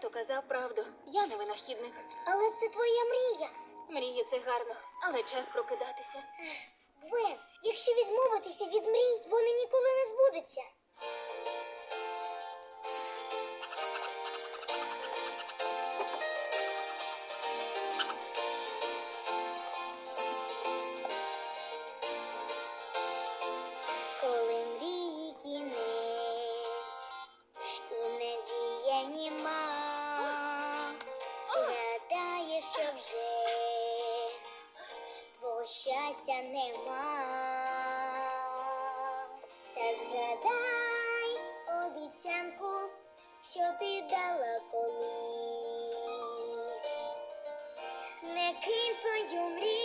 Тато казав правду. Я не винахідник. Але це твоя мрія. Мрії це гарно, але час прокидатися. Гвен, якщо відмовитися від мрій, вони ніколи не збудуться. що вже твого щастя нема, та згадай обіцянку, що ти дала колись, не кинь свою мрію.